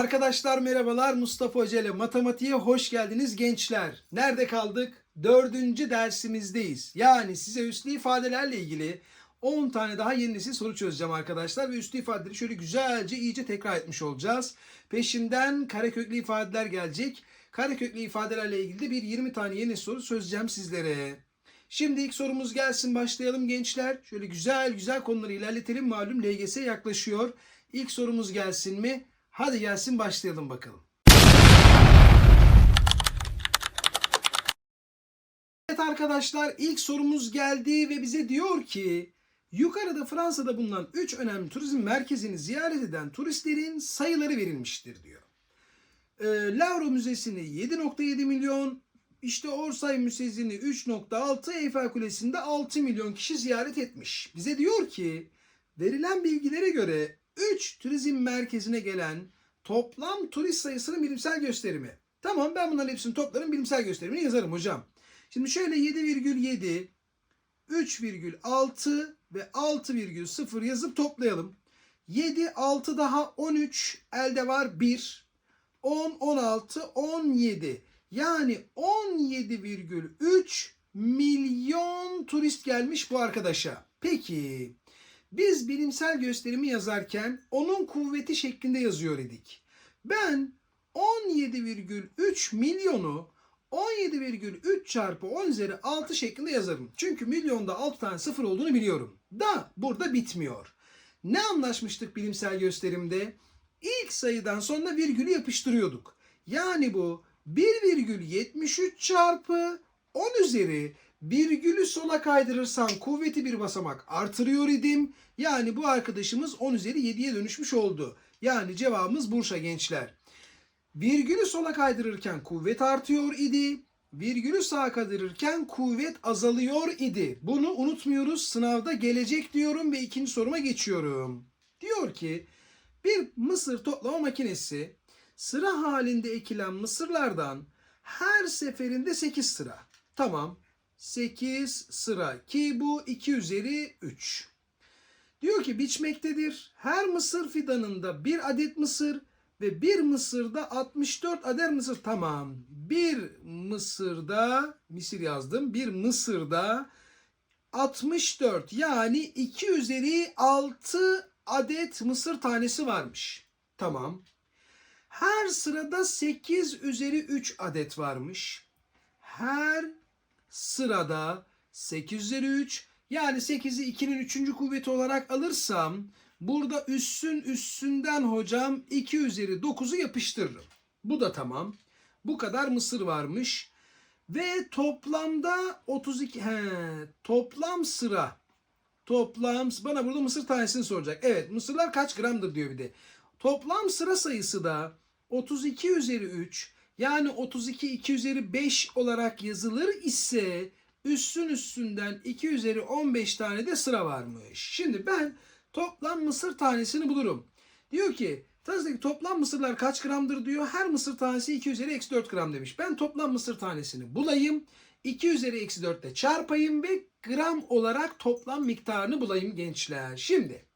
Arkadaşlar merhabalar Mustafa Hoca ile matematiğe hoş geldiniz gençler. Nerede kaldık? Dördüncü dersimizdeyiz. Yani size üslü ifadelerle ilgili 10 tane daha yeni nesil soru çözeceğim arkadaşlar. Ve üslü ifadeleri şöyle güzelce iyice tekrar etmiş olacağız. Peşinden kareköklü ifadeler gelecek. Kareköklü ifadelerle ilgili de bir 20 tane yeni soru çözeceğim sizlere. Şimdi ilk sorumuz gelsin başlayalım gençler. Şöyle güzel güzel konuları ilerletelim. Malum LGS yaklaşıyor. İlk sorumuz gelsin mi? Hadi gelsin başlayalım bakalım. Evet arkadaşlar ilk sorumuz geldi ve bize diyor ki yukarıda Fransa'da bulunan 3 önemli turizm merkezini ziyaret eden turistlerin sayıları verilmiştir diyor. Ee, Louvre Müzesi'ni 7.7 milyon, işte Orsay Müzesi'ni 3.6, Eyfel Kulesi'nde 6 milyon kişi ziyaret etmiş. Bize diyor ki verilen bilgilere göre 3 turizm merkezine gelen toplam turist sayısının bilimsel gösterimi. Tamam ben bunların hepsini toplarım bilimsel gösterimini yazarım hocam. Şimdi şöyle 7,7, 3,6 ve 6,0 yazıp toplayalım. 7, 6 daha 13, elde var 1. 10, 16, 17. Yani 17,3 milyon turist gelmiş bu arkadaşa. Peki biz bilimsel gösterimi yazarken onun kuvveti şeklinde yazıyor idik. Ben 17,3 milyonu 17,3 çarpı 10 üzeri 6 şeklinde yazarım. Çünkü milyonda 6 tane sıfır olduğunu biliyorum. Da burada bitmiyor. Ne anlaşmıştık bilimsel gösterimde? İlk sayıdan sonra virgülü yapıştırıyorduk. Yani bu 1,73 çarpı 10 üzeri virgülü sola kaydırırsam kuvveti bir basamak artırıyor idim. Yani bu arkadaşımız 10 üzeri 7'ye dönüşmüş oldu. Yani cevabımız Bursa gençler. Virgülü sola kaydırırken kuvvet artıyor idi. Virgülü sağa kaydırırken kuvvet azalıyor idi. Bunu unutmuyoruz. Sınavda gelecek diyorum ve ikinci soruma geçiyorum. Diyor ki bir mısır toplama makinesi sıra halinde ekilen mısırlardan her seferinde 8 sıra. Tamam. 8 sıra ki bu 2 üzeri 3. Diyor ki biçmektedir. Her mısır fidanında bir adet mısır ve bir mısırda 64 adet mısır. Tamam. Bir mısırda misir yazdım. Bir mısırda 64 yani 2 üzeri 6 adet mısır tanesi varmış. Tamam. Her sırada 8 üzeri 3 adet varmış. Her sırada 8 üzeri 3 yani 8'i 2'nin 3. kuvveti olarak alırsam burada üssün üssünden hocam 2 üzeri 9'u yapıştırırım. Bu da tamam. Bu kadar mısır varmış. Ve toplamda 32 he, toplam sıra toplam bana burada mısır tanesini soracak. Evet mısırlar kaç gramdır diyor bir de. Toplam sıra sayısı da 32 üzeri 3 yani 32 2 üzeri 5 olarak yazılır ise üssün üstünden 2 üzeri 15 tane de sıra varmış. Şimdi ben toplam mısır tanesini bulurum. Diyor ki Tazdaki toplam mısırlar kaç gramdır diyor. Her mısır tanesi 2 üzeri eksi 4 gram demiş. Ben toplam mısır tanesini bulayım. 2 üzeri eksi 4 ile çarpayım ve gram olarak toplam miktarını bulayım gençler. Şimdi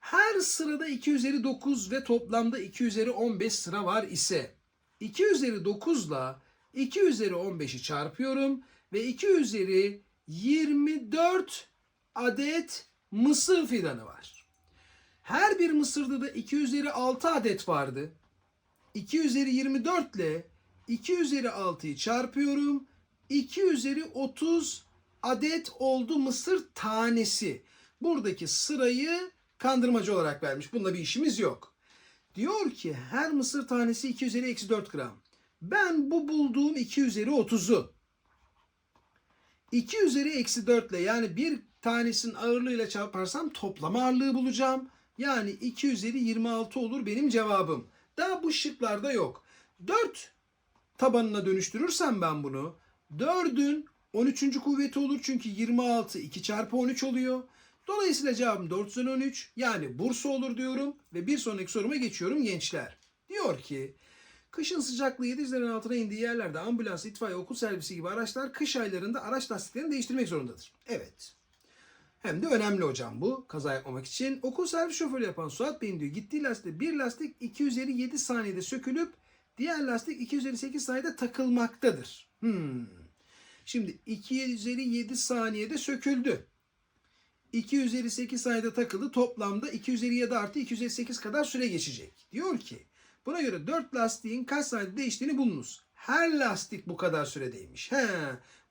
her sırada 2 üzeri 9 ve toplamda 2 üzeri 15 sıra var ise 2 üzeri 9 ile 2 üzeri 15'i çarpıyorum ve 2 üzeri 24 adet mısır fidanı var. Her bir mısırda da 2 üzeri 6 adet vardı. 2 üzeri 24 ile 2 üzeri 6'yı çarpıyorum. 2 üzeri 30 adet oldu mısır tanesi. Buradaki sırayı kandırmacı olarak vermiş. Bunda bir işimiz yok. Diyor ki her mısır tanesi 2 üzeri eksi 4 gram. Ben bu bulduğum 2 üzeri 30'u 2 üzeri eksi 4 ile yani bir tanesinin ağırlığıyla çarparsam toplam ağırlığı bulacağım. Yani 2 üzeri 26 olur benim cevabım. Daha bu şıklarda yok. 4 tabanına dönüştürürsem ben bunu 4'ün 13. kuvveti olur çünkü 26 2 çarpı 13 oluyor. Dolayısıyla cevabım 4 üzeri 13 yani Bursa olur diyorum ve bir sonraki soruma geçiyorum gençler. Diyor ki kışın sıcaklığı 7 üzerinin altına indiği yerlerde ambulans, itfaiye, okul servisi gibi araçlar kış aylarında araç lastiklerini değiştirmek zorundadır. Evet. Hem de önemli hocam bu kaza yapmamak için. Okul servis şoförü yapan Suat Bey'in diyor gittiği lastik bir lastik 2 üzeri 7 saniyede sökülüp diğer lastik 2 üzeri 8 saniyede takılmaktadır. Hmm. Şimdi 2 üzeri 7 saniyede söküldü. 2 üzeri 8 saniyede takıldı. Toplamda 2 üzeri 7 artı 2 üzeri 8 kadar süre geçecek. Diyor ki buna göre 4 lastiğin kaç saniyede değiştiğini bulunuz. Her lastik bu kadar süredeymiş. He.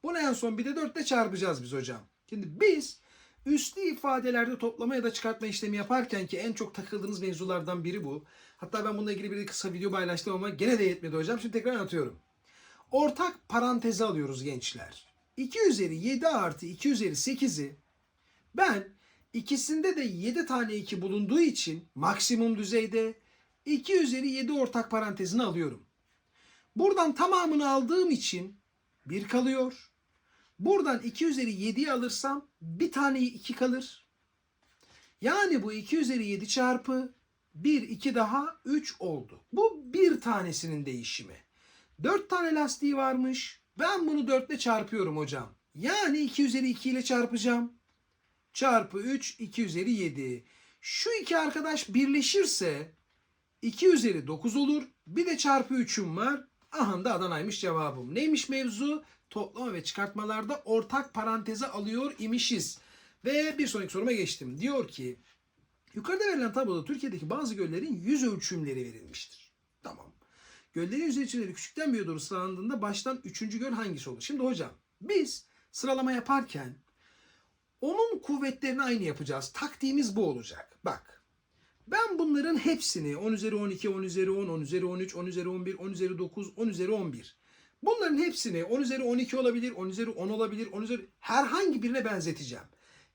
Bunu en son bir de 4 ile çarpacağız biz hocam. Şimdi biz üslü ifadelerde toplama ya da çıkartma işlemi yaparken ki en çok takıldığınız mevzulardan biri bu. Hatta ben bununla ilgili bir kısa video paylaştım ama gene de yetmedi hocam. Şimdi tekrar anlatıyorum. Ortak paranteze alıyoruz gençler. 2 üzeri 7 artı 2 üzeri 8'i ben ikisinde de 7 tane 2 bulunduğu için maksimum düzeyde 2 üzeri 7 ortak parantezini alıyorum. Buradan tamamını aldığım için 1 kalıyor. Buradan 2 üzeri 7'yi alırsam bir tane 2 kalır. Yani bu 2 üzeri 7 çarpı 1 2 daha 3 oldu. Bu bir tanesinin değişimi. 4 tane lastiği varmış. Ben bunu 4 ile çarpıyorum hocam. Yani 2 üzeri 2 ile çarpacağım. Çarpı 3 2 üzeri 7. Şu iki arkadaş birleşirse 2 üzeri 9 olur. Bir de çarpı 3'üm var. Aha da Adana'ymış cevabım. Neymiş mevzu? Toplama ve çıkartmalarda ortak paranteze alıyor imişiz. Ve bir sonraki soruma geçtim. Diyor ki yukarıda verilen tabloda Türkiye'deki bazı göllerin yüz ölçümleri verilmiştir. Tamam. Göllerin yüz ölçümleri küçükten büyüğe doğru baştan üçüncü göl hangisi olur? Şimdi hocam biz sıralama yaparken onun kuvvetlerini aynı yapacağız. Taktiğimiz bu olacak. Bak. Ben bunların hepsini 10 üzeri 12, 10 üzeri 10, 10 üzeri 13, 10 üzeri 11, 10 üzeri 9, 10 üzeri 11. Bunların hepsini 10 üzeri 12 olabilir, 10 üzeri 10 olabilir, 10 üzeri herhangi birine benzeteceğim.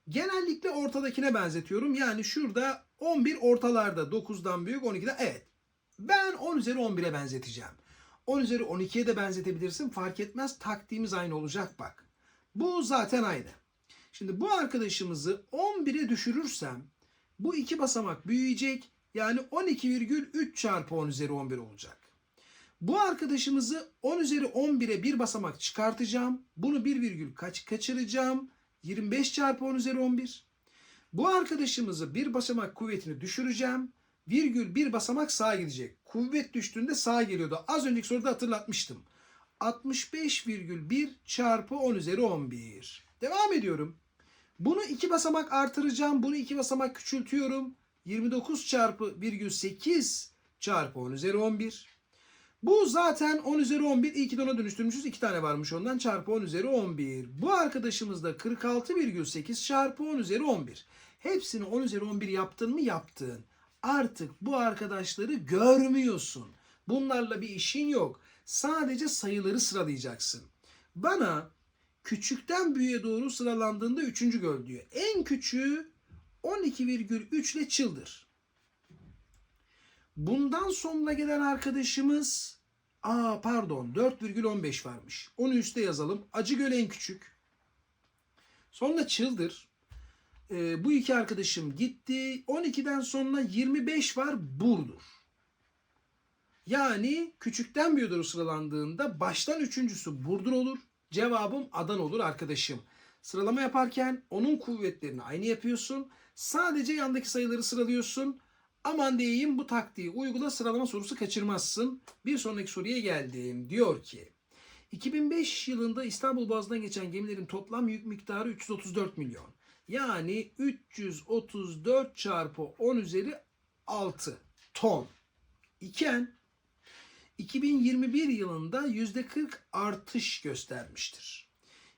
Genellikle ortadakine benzetiyorum. Yani şurada 11 ortalarda 9'dan büyük 12'den evet. Ben 10 üzeri 11'e benzeteceğim. 10 üzeri 12'ye de benzetebilirsin. Fark etmez. Taktiğimiz aynı olacak bak. Bu zaten aynı. Şimdi bu arkadaşımızı 11'e düşürürsem bu iki basamak büyüyecek. Yani 12,3 çarpı 10 üzeri 11 olacak. Bu arkadaşımızı 10 üzeri 11'e bir basamak çıkartacağım. Bunu 1 virgül kaç kaçıracağım. 25 çarpı 10 üzeri 11. Bu arkadaşımızı bir basamak kuvvetini düşüreceğim. Virgül bir basamak sağa gidecek. Kuvvet düştüğünde sağa geliyordu. Az önceki soruda hatırlatmıştım. 65,1 çarpı 10 üzeri 11. Devam ediyorum. Bunu iki basamak artıracağım. Bunu iki basamak küçültüyorum. 29 çarpı virgül 8 çarpı 10 üzeri 11. Bu zaten 10 üzeri 11. İyi ki de ona dönüştürmüşüz. 2 tane varmış ondan. Çarpı 10 üzeri 11. Bu arkadaşımız da 46,8 çarpı 10 üzeri 11. Hepsini 10 üzeri 11 yaptın mı? Yaptın. Artık bu arkadaşları görmüyorsun. Bunlarla bir işin yok. Sadece sayıları sıralayacaksın. Bana küçükten büyüğe doğru sıralandığında 3. göl diyor. En küçüğü 12,3 ile çıldır. Bundan sonra gelen arkadaşımız aa pardon 4,15 varmış. Onu üste yazalım. Acıgöl en küçük. Sonra çıldır. Ee, bu iki arkadaşım gitti. 12'den sonra 25 var Burdur. Yani küçükten büyüğe doğru sıralandığında baştan üçüncüsü Burdur olur. Cevabım Adana olur arkadaşım. Sıralama yaparken onun kuvvetlerini aynı yapıyorsun. Sadece yandaki sayıları sıralıyorsun. Aman diyeyim bu taktiği uygula sıralama sorusu kaçırmazsın. Bir sonraki soruya geldim. Diyor ki 2005 yılında İstanbul Boğazı'ndan geçen gemilerin toplam yük miktarı 334 milyon. Yani 334 çarpı 10 üzeri 6 ton iken 2021 yılında %40 artış göstermiştir.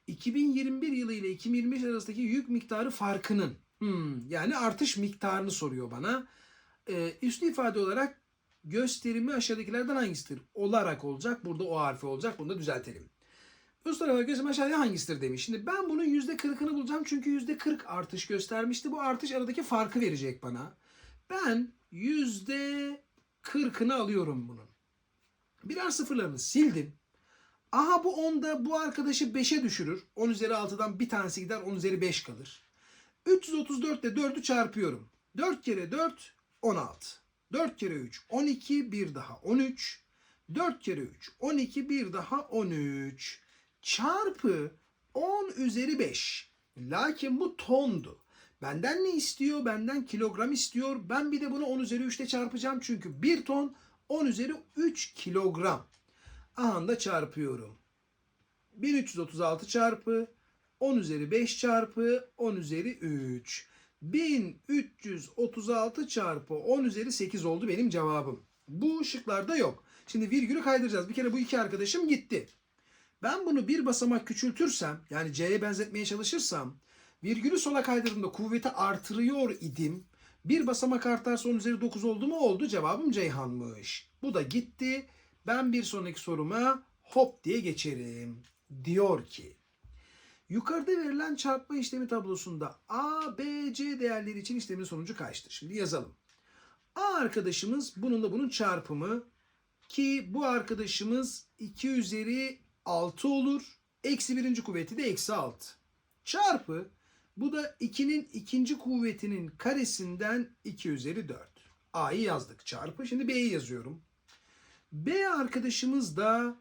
2021 yılı ile 2025 arasındaki yük miktarı farkının hmm, yani artış miktarını soruyor bana. Ee, üslü ifade olarak gösterimi aşağıdakilerden hangisidir? Olarak olacak. Burada o harfi olacak. Bunu da düzeltelim. Üst tarafa gösterimi aşağıya hangisidir demiş. Şimdi ben bunun %40'ını bulacağım. Çünkü %40 artış göstermişti. Bu artış aradaki farkı verecek bana. Ben %40'ını alıyorum bunun. Birer sıfırlarını sildim. Aha bu 10'da bu arkadaşı 5'e düşürür. 10 üzeri 6'dan bir tanesi gider 10 üzeri 5 kalır. 334 ile 4'ü çarpıyorum. 4 kere 4 16. 4 kere 3 12 bir daha 13. 4 kere 3 12 bir daha 13. Çarpı 10 üzeri 5. Lakin bu tondu. Benden ne istiyor? Benden kilogram istiyor. Ben bir de bunu 10 üzeri 3 ile çarpacağım. Çünkü 1 ton 10 üzeri 3 kilogram. Aha da çarpıyorum. 1336 çarpı 10 üzeri 5 çarpı 10 üzeri 3. 1336 çarpı 10 üzeri 8 oldu benim cevabım. Bu şıklarda yok. Şimdi virgülü kaydıracağız. Bir kere bu iki arkadaşım gitti. Ben bunu bir basamak küçültürsem yani C'ye benzetmeye çalışırsam virgülü sola kaydırdığımda kuvveti artırıyor idim. Bir basamak artarsa 10 üzeri 9 oldu mu? Oldu. Cevabım Ceyhan'mış. Bu da gitti. Ben bir sonraki soruma hop diye geçerim. Diyor ki Yukarıda verilen çarpma işlemi tablosunda A, B, C değerleri için işlemin sonucu kaçtır? Şimdi yazalım. A arkadaşımız bununla bunun çarpımı ki bu arkadaşımız 2 üzeri 6 olur. Eksi birinci kuvveti de eksi 6. Çarpı bu da 2'nin ikinci kuvvetinin karesinden 2 üzeri 4. A'yı yazdık çarpı. Şimdi B'yi yazıyorum. B arkadaşımız da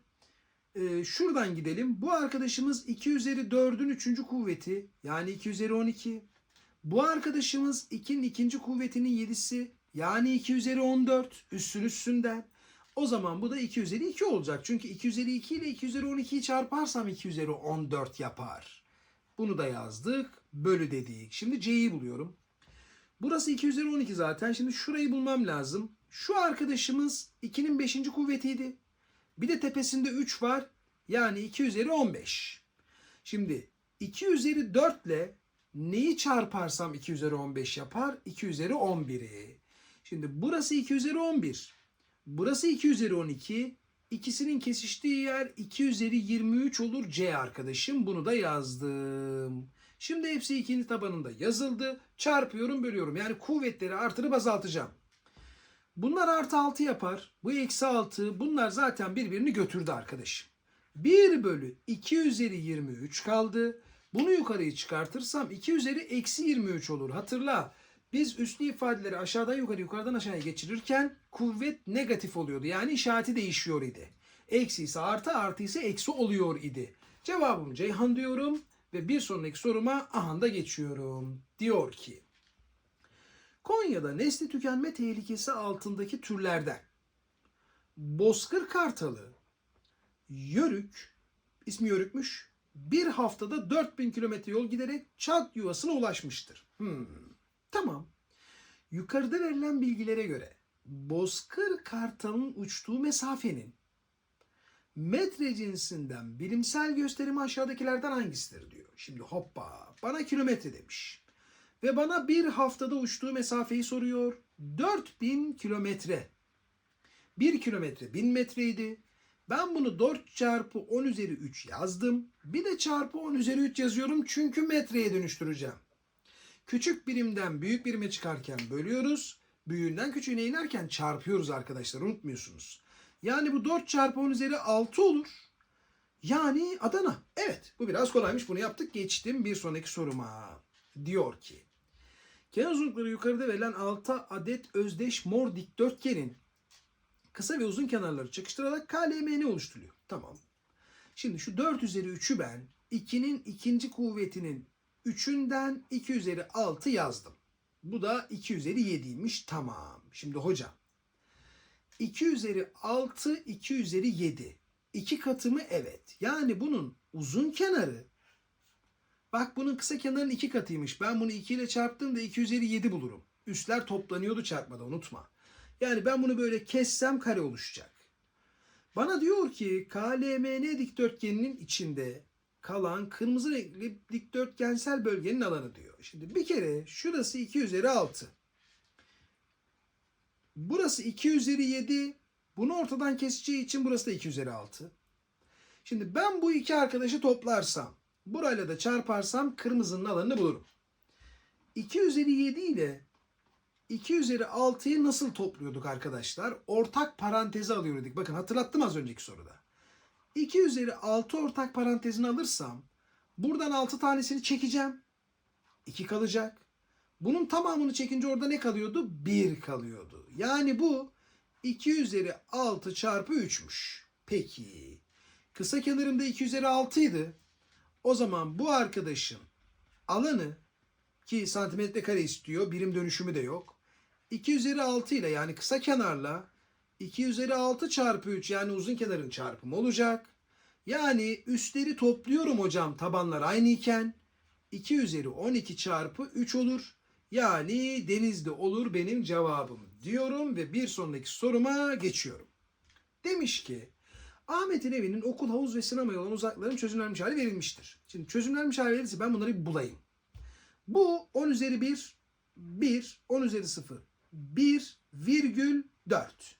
e, şuradan gidelim. Bu arkadaşımız 2 üzeri 4'ün 3. kuvveti yani 2 üzeri 12. Bu arkadaşımız 2'nin ikinci kuvvetinin 7'si yani 2 üzeri 14 üstün üstünden. O zaman bu da 2 üzeri 2 olacak. Çünkü 2 üzeri 2 ile 2 üzeri 12'yi çarparsam 2 üzeri 14 yapar. Bunu da yazdık. Bölü dedik. Şimdi C'yi buluyorum. Burası 2 üzeri 12 zaten. Şimdi şurayı bulmam lazım. Şu arkadaşımız 2'nin 5. kuvvetiydi. Bir de tepesinde 3 var. Yani 2 üzeri 15. Şimdi 2 üzeri 4 ile neyi çarparsam 2 üzeri 15 yapar? 2 üzeri 11'i. Şimdi burası 2 üzeri 11. Burası 2 üzeri 12. İkisinin kesiştiği yer 2 üzeri 23 olur C arkadaşım. Bunu da yazdım. Şimdi hepsi ikinci tabanında yazıldı. Çarpıyorum bölüyorum. Yani kuvvetleri artırıp azaltacağım. Bunlar artı 6 yapar. Bu eksi 6. Bunlar zaten birbirini götürdü arkadaşım. 1 bölü 2 üzeri 23 kaldı. Bunu yukarıyı çıkartırsam 2 üzeri eksi 23 olur. Hatırla. Biz üslü ifadeleri aşağıdan yukarı yukarıdan aşağıya geçirirken kuvvet negatif oluyordu. Yani işareti değişiyor idi. Eksi ise artı artı ise eksi oluyor idi. Cevabım Ceyhan diyorum ve bir sonraki soruma ahanda geçiyorum. Diyor ki Konya'da nesli tükenme tehlikesi altındaki türlerden bozkır kartalı, yörük, ismi yörükmüş, bir haftada 4000 kilometre yol giderek çat yuvasına ulaşmıştır. Hmm, tamam. Yukarıda verilen bilgilere göre bozkır kartalın uçtuğu mesafenin metre cinsinden bilimsel gösterimi aşağıdakilerden hangisidir diyor. Şimdi hoppa bana kilometre demiş. Ve bana bir haftada uçtuğu mesafeyi soruyor. 4000 kilometre. 1 kilometre 1000 metreydi. Ben bunu 4 çarpı 10 üzeri 3 yazdım. Bir de çarpı 10 üzeri 3 yazıyorum çünkü metreye dönüştüreceğim. Küçük birimden büyük birime çıkarken bölüyoruz. Büyüğünden küçüğüne inerken çarpıyoruz arkadaşlar unutmuyorsunuz. Yani bu 4 çarpı 10 üzeri 6 olur. Yani Adana. Evet bu biraz kolaymış bunu yaptık geçtim bir sonraki soruma. Diyor ki kenar uzunlukları yukarıda verilen 6 adet özdeş mor dikdörtgenin kısa ve uzun kenarları çakıştırarak KLMN oluşturuyor. Tamam. Şimdi şu 4 üzeri 3'ü ben 2'nin ikinci kuvvetinin 3'ünden 2 üzeri 6 yazdım. Bu da 2 üzeri 7'ymiş. Tamam. Şimdi hocam 2 üzeri 6, 2 üzeri 7. 2 katı mı? Evet. Yani bunun uzun kenarı bak bunun kısa kenarının 2 katıymış. Ben bunu 2 ile çarptığımda 2 üzeri 7 bulurum. Üstler toplanıyordu çarpmada unutma. Yani ben bunu böyle kessem kare oluşacak. Bana diyor ki KLMN dikdörtgeninin içinde kalan kırmızı renkli dikdörtgensel bölgenin alanı diyor. Şimdi bir kere şurası 2 üzeri 6. Burası 2 üzeri 7. Bunu ortadan keseceği için burası da 2 üzeri 6. Şimdi ben bu iki arkadaşı toplarsam, burayla da çarparsam kırmızının alanını bulurum. 2 üzeri 7 ile 2 üzeri 6'yı nasıl topluyorduk arkadaşlar? Ortak parantezi alıyorduk. Bakın hatırlattım az önceki soruda. 2 üzeri 6 ortak parantezini alırsam buradan 6 tanesini çekeceğim. 2 kalacak. Bunun tamamını çekince orada ne kalıyordu? 1 kalıyordu. Yani bu 2 üzeri 6 çarpı 3'müş. Peki. Kısa kenarımda 2 üzeri 6 idi. O zaman bu arkadaşın alanı ki santimetre kare istiyor. Birim dönüşümü de yok. 2 üzeri 6 ile yani kısa kenarla 2 üzeri 6 çarpı 3 yani uzun kenarın çarpımı olacak. Yani üstleri topluyorum hocam tabanlar aynı iken 2 üzeri 12 çarpı 3 olur. Yani denizde olur benim cevabım diyorum ve bir sonraki soruma geçiyorum. Demiş ki Ahmet'in evinin okul, havuz ve sinemaya olan uzakların çözümlenmiş hali verilmiştir. Şimdi çözümlenmiş hali verilirse ben bunları bir bulayım. Bu 10 üzeri 1, 1, 10 üzeri 0, 1 virgül 4.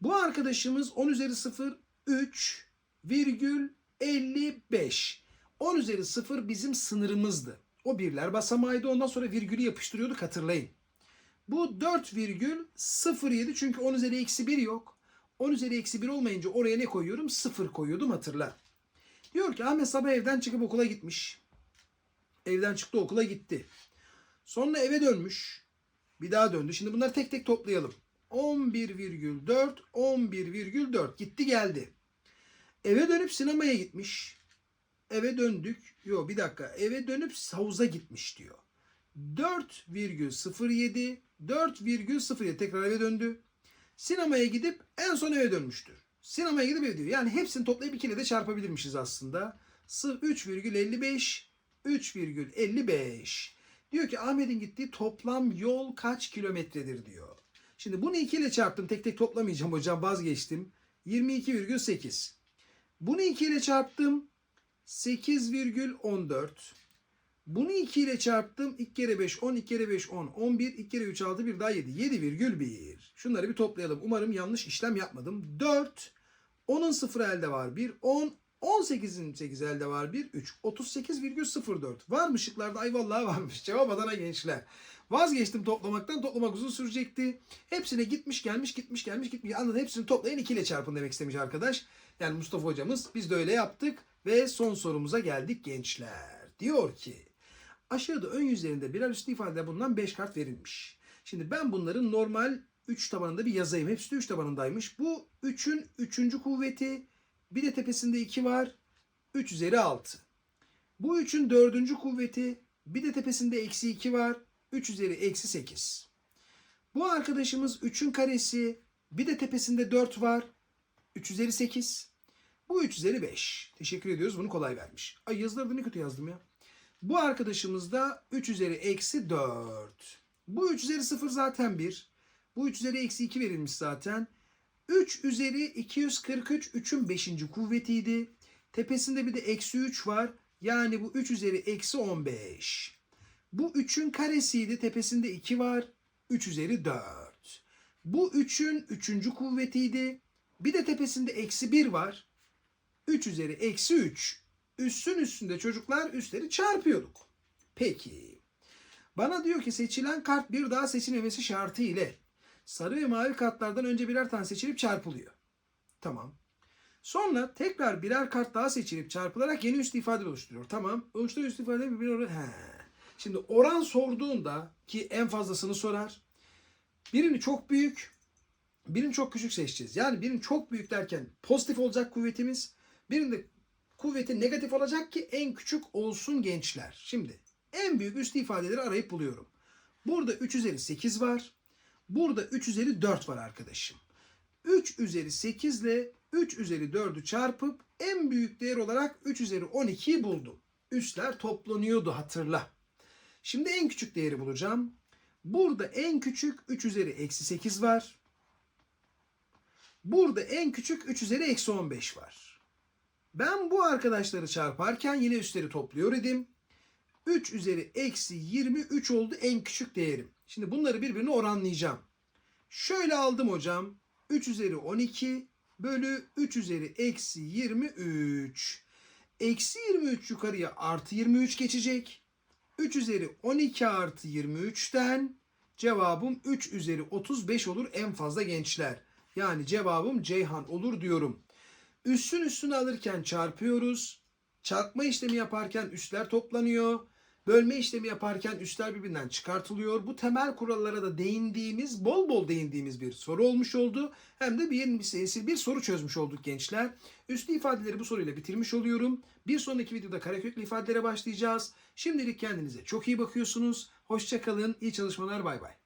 Bu arkadaşımız 10 üzeri 0, 3 virgül 55. 10 üzeri 0 bizim sınırımızdı. O birler basamağıydı ondan sonra virgülü yapıştırıyorduk hatırlayın. Bu 4 virgül 07 çünkü 10 üzeri eksi 1 yok. 10 üzeri eksi 1 olmayınca oraya ne koyuyorum? 0 koyuyordum hatırla. Diyor ki Ahmet sabah evden çıkıp okula gitmiş. Evden çıktı okula gitti. Sonra eve dönmüş. Bir daha döndü. Şimdi bunları tek tek toplayalım. 11,4 11,4 gitti geldi. Eve dönüp sinemaya gitmiş. Eve döndük. Yok bir dakika. Eve dönüp havuza gitmiş diyor. 4,07 4,07 tekrar eve döndü. Sinemaya gidip en son eve dönmüştür. Sinemaya gidip eve diyor. Yani hepsini toplayıp 2 ile de çarpabilirmişiz aslında. 3,55 3,55. Diyor ki Ahmet'in gittiği toplam yol kaç kilometredir diyor. Şimdi bunu 2 ile çarptım. Tek tek toplamayacağım hocam vazgeçtim. 22,8. Bunu 2 ile çarptım. 8,14. Bunu 2 ile çarptım. 2 kere 5 10, 2 kere 5 10, 11, 2 kere 3 6, 1 daha 7. 7,1. Şunları bir toplayalım. Umarım yanlış işlem yapmadım. 4. 10'un 0 elde var 1. 10. 18'in 8 elde var 1. 3. 38,04. Var mı şıklarda? Ay vallahi varmış. Cevap Adana gençler. Vazgeçtim toplamaktan. Toplamak uzun sürecekti. Hepsine gitmiş gelmiş gitmiş gelmiş gitmiş. Anladın hepsini toplayın 2 ile çarpın demek istemiş arkadaş. Yani Mustafa hocamız biz de öyle yaptık. Ve son sorumuza geldik gençler. Diyor ki aşağıda ön yüzlerinde birer üstü ifade bulunan 5 kart verilmiş. Şimdi ben bunların normal 3 tabanında bir yazayım. Hepsi de 3 tabanındaymış. Bu 3'ün 3. kuvveti bir de tepesinde 2 var. 3 üzeri 6. Bu 3'ün 4. kuvveti bir de tepesinde eksi 2 var. 3 üzeri eksi 8. Bu arkadaşımız 3'ün karesi bir de tepesinde 4 var. 3 üzeri 8. Bu 3 üzeri 5. Teşekkür ediyoruz. Bunu kolay vermiş. Ay yazıları da ne kötü yazdım ya. Bu arkadaşımız da 3 üzeri eksi 4. Bu 3 üzeri 0 zaten 1. Bu 3 üzeri eksi 2 verilmiş zaten. 3 üzeri 243 3'ün 5. kuvvetiydi. Tepesinde bir de eksi 3 var. Yani bu 3 üzeri eksi 15. Bu 3'ün karesiydi. Tepesinde 2 var. 3 üzeri 4. Bu 3'ün 3. kuvvetiydi. Bir de tepesinde eksi 1 var. 3 üzeri eksi 3. Üssün üstünde çocuklar üstleri çarpıyorduk. Peki. Bana diyor ki seçilen kart bir daha seçilmemesi şartı ile sarı ve mavi kartlardan önce birer tane seçilip çarpılıyor. Tamam. Sonra tekrar birer kart daha seçilip çarpılarak yeni üst ifade oluşturuyor. Tamam. Oluşturuyor üst ifade birbirine oran. He. Şimdi oran sorduğunda ki en fazlasını sorar. Birini çok büyük, birini çok küçük seçeceğiz. Yani birini çok büyük derken pozitif olacak kuvvetimiz. Birinde kuvveti negatif olacak ki en küçük olsun gençler. Şimdi en büyük üst ifadeleri arayıp buluyorum. Burada 3 üzeri 8 var. Burada 3 üzeri 4 var arkadaşım. 3 üzeri 8 ile 3 üzeri 4'ü çarpıp en büyük değer olarak 3 üzeri 12'yi buldum. Üstler toplanıyordu hatırla. Şimdi en küçük değeri bulacağım. Burada en küçük 3 üzeri eksi 8 var. Burada en küçük 3 üzeri eksi 15 var. Ben bu arkadaşları çarparken yine üstleri topluyor idim. 3 üzeri eksi 23 oldu en küçük değerim. Şimdi bunları birbirine oranlayacağım. Şöyle aldım hocam. 3 üzeri 12 bölü 3 üzeri eksi 23. Eksi 23 yukarıya artı 23 geçecek. 3 üzeri 12 artı 23'ten cevabım 3 üzeri 35 olur en fazla gençler. Yani cevabım Ceyhan olur diyorum. Üssün üstünü alırken çarpıyoruz. Çarpma işlemi yaparken üstler toplanıyor. Bölme işlemi yaparken üstler birbirinden çıkartılıyor. Bu temel kurallara da değindiğimiz, bol bol değindiğimiz bir soru olmuş oldu. Hem de bir, bir, bir soru çözmüş olduk gençler. Üslü ifadeleri bu soruyla bitirmiş oluyorum. Bir sonraki videoda kareköklü ifadelere başlayacağız. Şimdilik kendinize çok iyi bakıyorsunuz. Hoşçakalın, iyi çalışmalar, bay bay.